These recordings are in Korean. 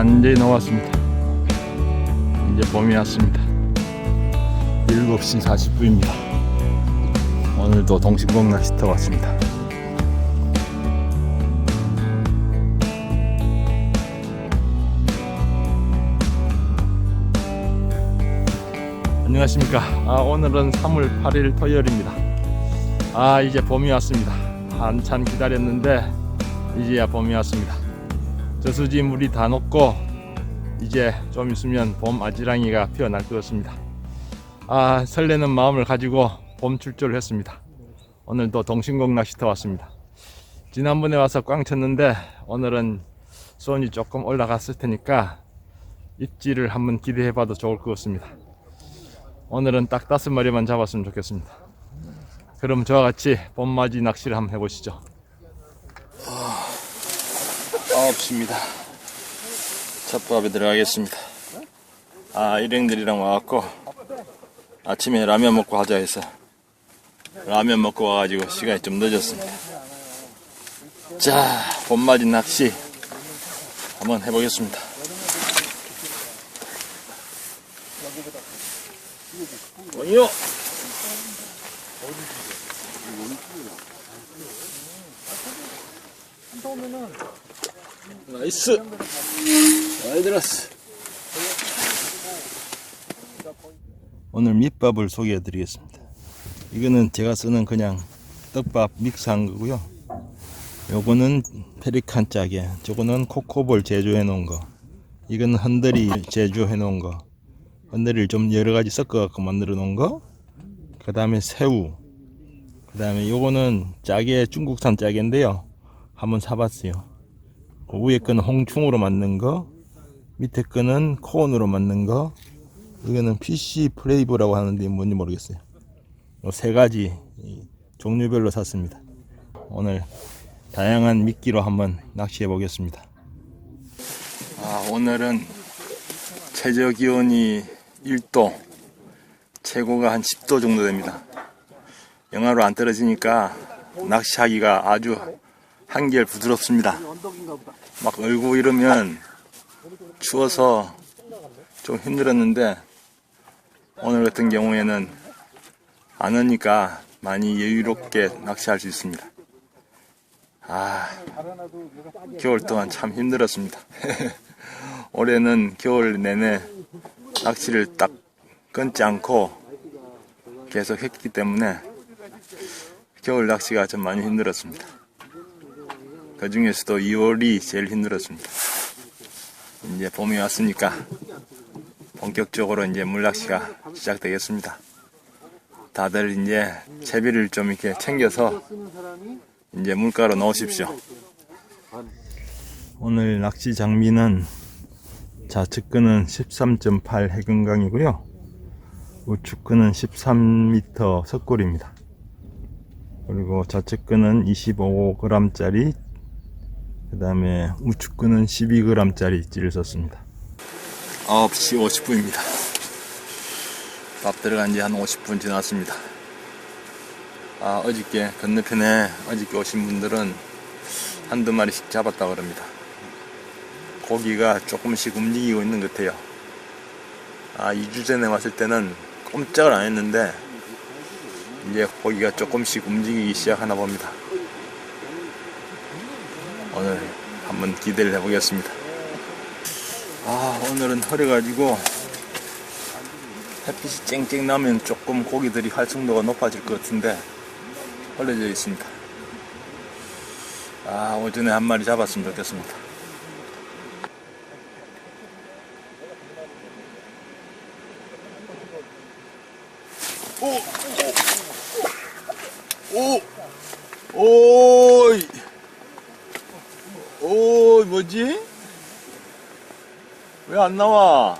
완전히 녹았습니다. 이제 봄이 왔습니다. 7시 40분입니다. 오늘도 동신공 낚시터 왔습니다. 안녕하십니까. 아, 오늘은 3월 8일 토요일입니다. 아, 이제 봄이 왔습니다. 한참 기다렸는데, 이제야 봄이 왔습니다. 저수지 물이 다 녹고, 이제 좀 있으면 봄 아지랑이가 피어날 것 같습니다. 아, 설레는 마음을 가지고 봄 출조를 했습니다. 오늘도 동신공 낚시터 왔습니다. 지난번에 와서 꽝 쳤는데, 오늘은 수온이 조금 올라갔을 테니까, 입질을 한번 기대해 봐도 좋을 것 같습니다. 오늘은 딱 다섯 마리만 잡았으면 좋겠습니다. 그럼 저와 같이 봄맞이 낚시를 한번 해보시죠. 9시입니다. 첫 밥에 들어가겠습니다. 아, 일행들이랑 와갖고 아침에 라면 먹고 하자 해서 라면 먹고 와가지고 시간이 좀 늦었습니다. 자, 봄맞이 낚시 한번 해보겠습니다. 원이요. 나이스. 잘 들었어. 오늘 밑밥을 소개해 드리겠습니다. 이거는 제가 쓰는 그냥 떡밥 믹스한 거고요. 요거는 페리칸 짜게, 저거는 코코볼 제조해 놓은 거. 이건 흔들이 제조해 놓은 거. 흔들이를 좀 여러 가지 섞어 갖고 만들어 놓은 거. 그 다음에 새우. 그 다음에 요거는 짜게 중국산 짜게인데요. 한번 사봤어요. 그 위에 거는 홍충으로 만든 거. 밑에 거는 코온으로 만든 거. 이거는 PC 플레이브라고 하는데 뭔지 모르겠어요. 요세 가지 이 종류별로 샀습니다. 오늘 다양한 미끼로 한번 낚시해 보겠습니다. 아, 오늘은 최저 기온이 1도, 최고가 한 10도 정도 됩니다. 영하로 안 떨어지니까 낚시하기가 아주 한결 부드럽습니다. 막 얼고 이러면 추워서 좀 힘들었는데 오늘 같은 경우에는 안 오니까 많이 여유롭게 낚시할 수 있습니다. 아, 겨울 동안 참 힘들었습니다. 올해는 겨울 내내 낚시를 딱 끊지 않고 계속 했기 때문에 겨울 낚시가 좀 많이 힘들었습니다. 그 중에서도 2월이 제일 힘들었습니다. 이제 봄이 왔으니까 본격적으로 이제 물낚시가 시작되겠습니다. 다들 이제 채비를 좀 이렇게 챙겨서 이제 물가로 넣으십시오. 오늘 낚시 장비는 좌측근은 13.8 해금강이고요. 우측근은 13m 석골입니다. 그리고 좌측근은 25g짜리, 그 다음에 우측근은 12g짜리 찌를 썼습니다. 9시 50분입니다. 밥 들어간 지 한 50분 지났습니다. 아, 어저께 건너편에 어저께 오신 분들은 한두 마리씩 잡았다 그럽니다. 고기가 조금씩 움직이고 있는 것 같아요. 아, 2주 전에 왔을 때는 꼼짝을 안 했는데, 이제 고기가 조금씩 움직이기 시작하나 봅니다. 오늘 한번 기대를 해보겠습니다. 아, 오늘은 흐려가지고, 햇빛이 쨍쨍 나면 조금 고기들이 활성도가 높아질 것 같은데, 흘려져 있습니다. 아, 오전에 한 마리 잡았으면 좋겠습니다. 오! 오! 오이! 오, 뭐지? 왜 안 나와?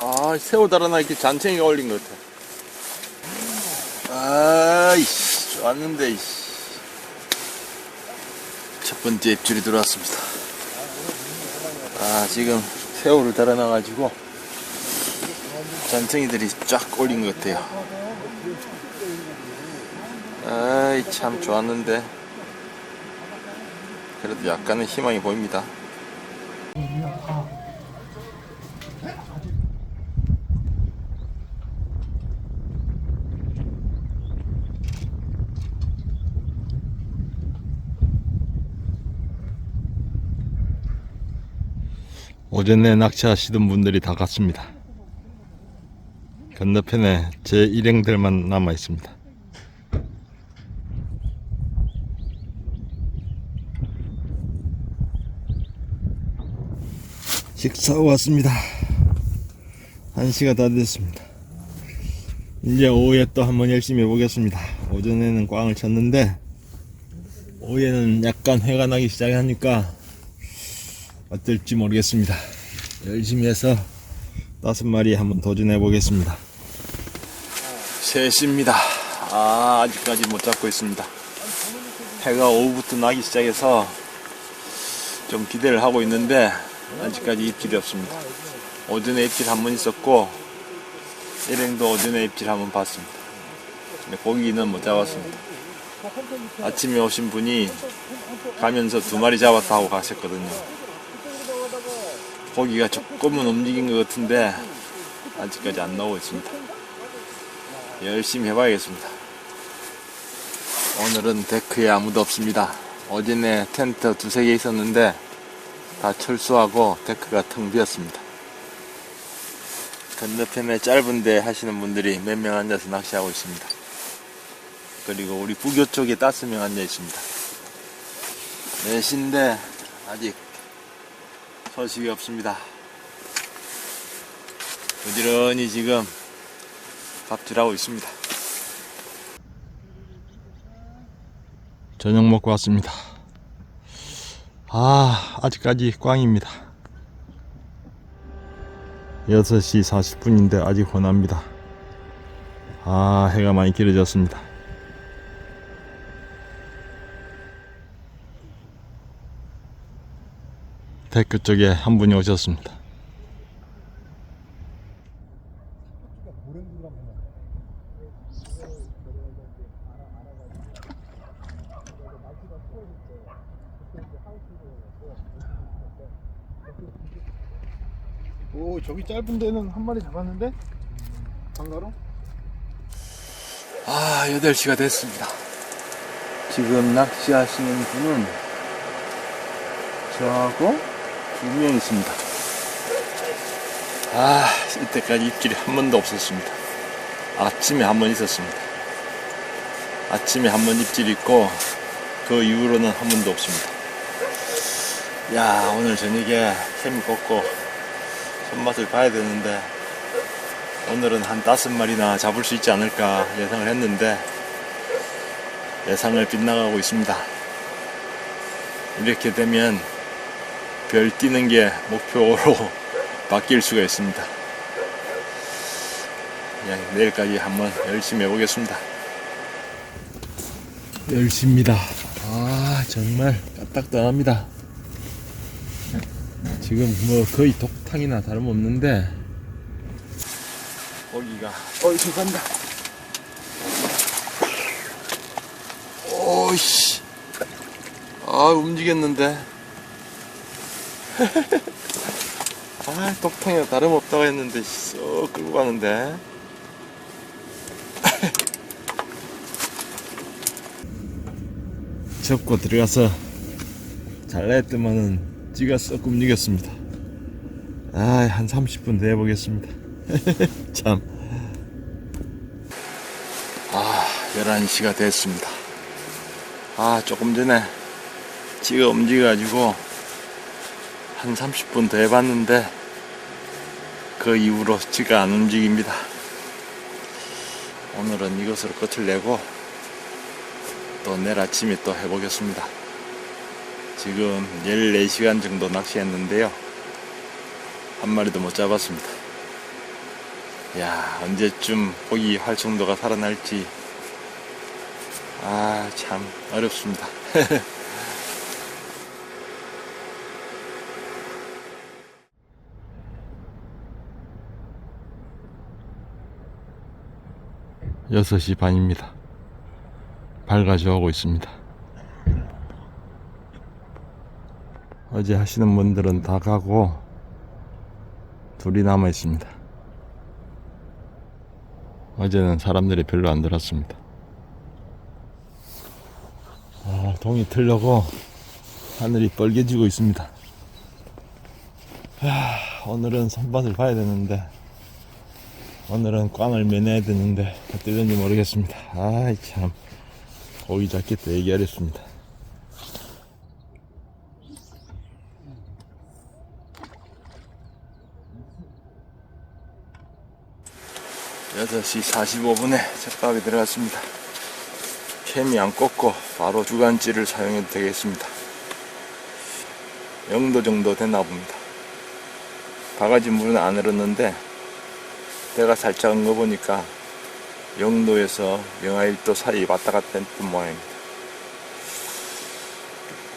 아, 새우 달아나 이렇게 잔챙이가 올린 것 같아. 아이씨, 좋았는데, 이씨. 첫 번째 입줄이 들어왔습니다. 아, 지금 새우를 달아나가지고 잔챙이들이 쫙 올린 것 같아요. 아이, 참 좋았는데. 그래도 약간은 희망이 보입니다. 오전에 낚시하시던 분들이 다 갔습니다. 건너편에 제 일행들만 남아 있습니다. 식사 왔습니다. 한 시가 다 됐습니다. 이제 오후에 또 한번 열심히 해보겠습니다. 오전에는 꽝을 쳤는데 오후에는 약간 회가 나기 시작하니까 어떨지 모르겠습니다. 열심히 해서 다섯 마리 한번 도전해 보겠습니다. 3시입니다. 아, 아직까지 못 잡고 있습니다. 해가 오후부터 나기 시작해서 좀 기대를 하고 있는데 아직까지 입질이 없습니다. 오전에 입질 한 번 있었고 일행도 오전에 입질 한 번 봤습니다. 근데 고기는 못 잡았습니다. 아침에 오신 분이 가면서 두 마리 잡았다 하고 가셨거든요. 고기가 조금은 움직인 것 같은데 아직까지 안 나오고 있습니다. 열심히 해봐야겠습니다. 오늘은 데크에 아무도 없습니다. 어제는 텐트 두세 개 있었는데 다 철수하고 데크가 텅 비었습니다. 건너편에 짧은데 하시는 분들이 몇 명 앉아서 낚시하고 있습니다. 그리고 우리 부교 쪽에 다섯 명 앉아 있습니다. 넷인데 아직 소식이 없습니다. 부지런히 지금 밥질하고 있습니다. 저녁 먹고 왔습니다. 아, 아직까지 꽝입니다. 6시 40분인데 아직 혼합니다. 아, 해가 많이 길어졌습니다. 데크 쪽에 한 분이 오셨습니다. 오 저기 짧은 데는 한 마리 잡았는데 방가로? 아, 8시가 됐습니다. 지금 낚시하시는 분은 저하고 두 명 있습니다. 아, 이때까지 입질이 한 번도 없었습니다. 아침에 한 번 있었습니다. 아침에 한 번 입질 있고, 그 이후로는 한 번도 없습니다. 야, 오늘 저녁에 햄 꺾고 손맛을 봐야 되는데, 오늘은 한 다섯 마리나 잡을 수 있지 않을까 예상을 했는데 예상을 빗나가고 있습니다. 이렇게 되면 별 뛰는 게 목표로 바뀔 수가 있습니다. 그냥 내일까지 한번 열심히 해보겠습니다. 10시입니다. 아, 정말 까딱떠합니다. 지금 뭐 거의 독탕이나 다름없는데. 고기가. 어이구 간다. 오이씨. 아 움직였는데. 아 독탕이나 다름없다고 했는데 쏙 끌고 가는데. 접고 들어가서 잘라했더만은 쏙 움직였습니다 아한 30분 더 해보겠습니다 참. 아, 11시가 됐습니다. 아, 조금 전에 지가 움직여가지고 한 30분 더 해봤는데 그 이후로 지가 안 움직입니다. 오늘은 이것으로 끝을 내고 또 내일 아침에 또 해보겠습니다. 지금 14시간 정도 낚시했는데요. 한 마리도 못 잡았습니다. 야 언제쯤 고기 활성도가 살아날지 아 참 어렵습니다 여섯 시 반입니다 밝아져 오고 있습니다 어제 하시는 분들은 다 가고 둘이 남아 있습니다 어제는 사람들이 별로 안 들었습니다. 아, 동이 틀려고 하늘이 빨개지고 있습니다. 하, 오늘은 선밭을 봐야 되는데 오늘은 꽝을 매내야 되는데 어떻게 되는지 모르겠습니다. 아이 참 고기 잡기 또 얘기하랬습니다. 여덟 시 45분에 솥밥이 들어갔습니다. 캠이 안 꺾고 바로 주간찌를 사용해도 되겠습니다. 영도 정도 됐나 봅니다. 바가지 물은 안 흐르는데 때가 살짝 은거 보니까 영도에서 영하 1도 사이 왔다 갔다 했던 모양입니다.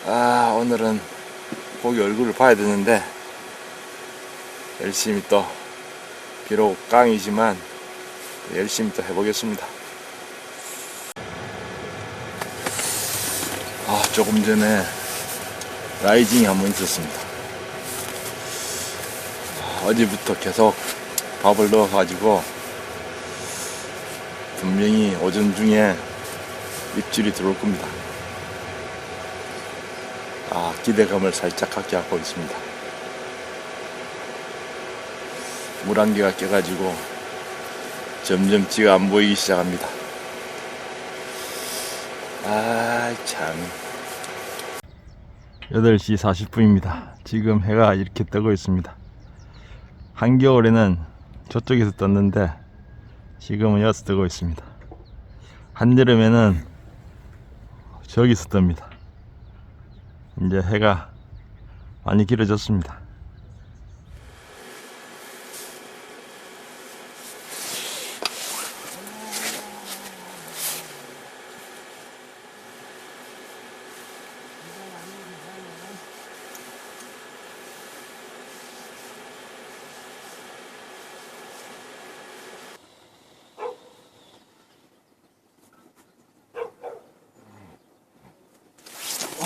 아 오늘은 고기 얼굴을 봐야 되는데 열심히 또 비록 깡이지만 열심히 또 해보겠습니다. 아 조금 전에 라이징이 한 번 있었습니다. 어제부터 계속 밥을 넣어가지고 분명히 오전 중에 입질이 들어올 겁니다. 아, 기대감을 살짝 갖게 하고 있습니다. 물한 개가 껴가지고 점점 찌가 안 보이기 시작합니다. 아, 참. 8시 40분입니다. 지금 해가 이렇게 뜨고 있습니다. 한겨울에는 저쪽에서 떴는데 지금은 여기서 뜨고 있습니다. 한여름에는 저기서 뜹니다. 이제 해가 많이 길어졌습니다.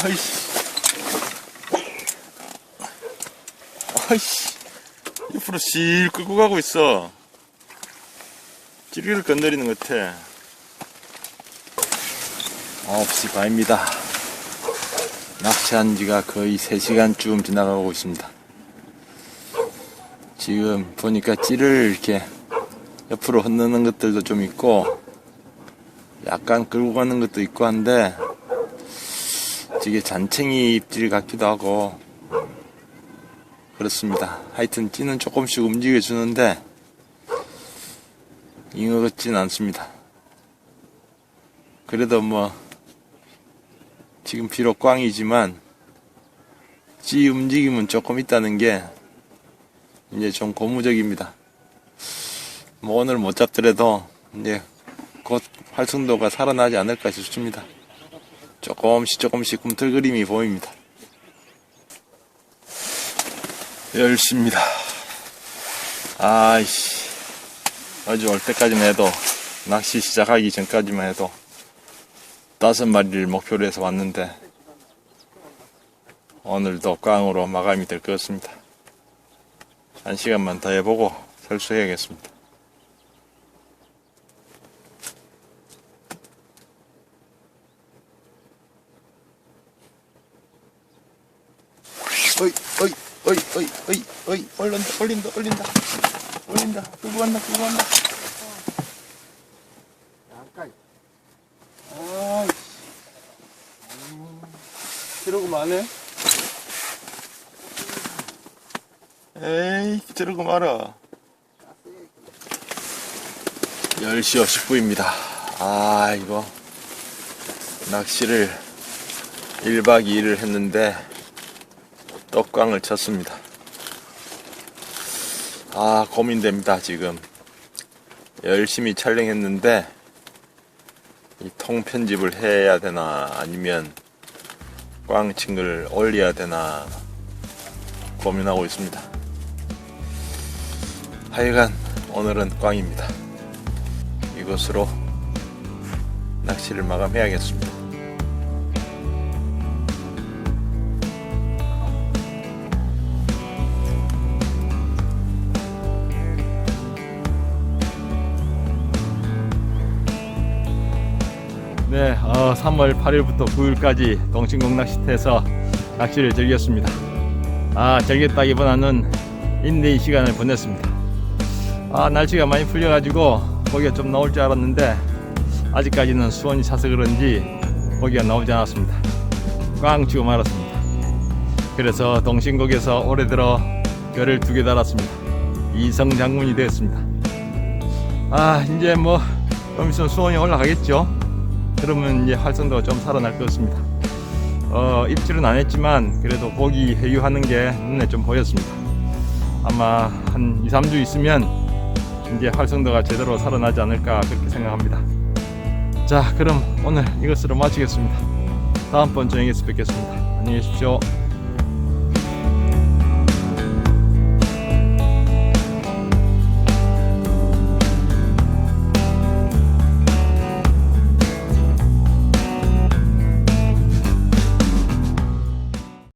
아이씨. 아이씨. 옆으로 실 끌고 가고 있어. 찌르기를 건드리는 것 같아. 9시 반입니다. 낚시한 지가 거의 3시간쯤 지나가고 있습니다. 지금 보니까 찌를 이렇게 옆으로 흔드는 것들도 좀 있고, 약간 끌고 가는 것도 있고 한데, 이게 잔챙이 입질 같기도 하고 그렇습니다. 하여튼 찌는 조금씩 움직여 주는데 잉어 같진 않습니다. 그래도 뭐 지금 비록 꽝이지만 찌 움직임은 조금 있다는 게 이제 좀 고무적입니다. 뭐 오늘 못 잡더라도 이제 곧 활성도가 살아나지 않을까 싶습니다. 조금씩 조금씩 꿈틀그림이 보입니다. 10시입니다. 아이씨. 어제 올 때까지만 해도, 낚시 시작하기 전까지만 해도, 다섯 마리를 목표로 해서 왔는데, 오늘도 꽝으로 마감이 될 것 같습니다. 한 시간만 더 해보고 설수해야겠습니다. 어이, 어이, 어이, 어이, 어이, 어이, 올린다, 올린다, 올린다, 올린다, 끌고 간다, 끌고 간다. 약간 아이씨. 저러고 마네? 에이, 저러고 말아. 10시 50분입니다. 아, 이거. 낚시를 1박 2일을 했는데, 떡광을 쳤습니다. 아, 고민됩니다, 지금. 열심히 촬영했는데, 이 통편집을 해야 되나, 아니면, 꽝칭을 올려야 되나, 고민하고 있습니다. 하여간, 오늘은 꽝입니다. 이것으로 낚시를 마감해야겠습니다. 3월 8일부터 9일까지 동친공 낚시터에서 낚시를 즐겼습니다. 아, 즐겼다기보다는 인내의 시간을 보냈습니다. 아 날씨가 많이 풀려가지고 고기가 좀 나올 줄 알았는데 아직까지는 수온이 차서 그런지 고기가 나오지 않았습니다. 꽝 치고 말았습니다. 그래서 동신곡에서 올해 들어 별을 두 개 달았습니다. 이성 장군이 되었습니다. 아 이제 뭐 좀 있으면 수온이 올라가겠죠. 그러면 이제 활성도가 좀 살아날 것 같습니다. 어, 입질은 안 했지만 그래도 고기 회유하는 게 눈에 좀 보였습니다. 아마 한 2, 3주 있으면 이제 활성도가 제대로 살아나지 않을까 그렇게 생각합니다. 자, 그럼 오늘 이것으로 마치겠습니다. 다음번 저녁에서 뵙겠습니다. 안녕히 계십시오.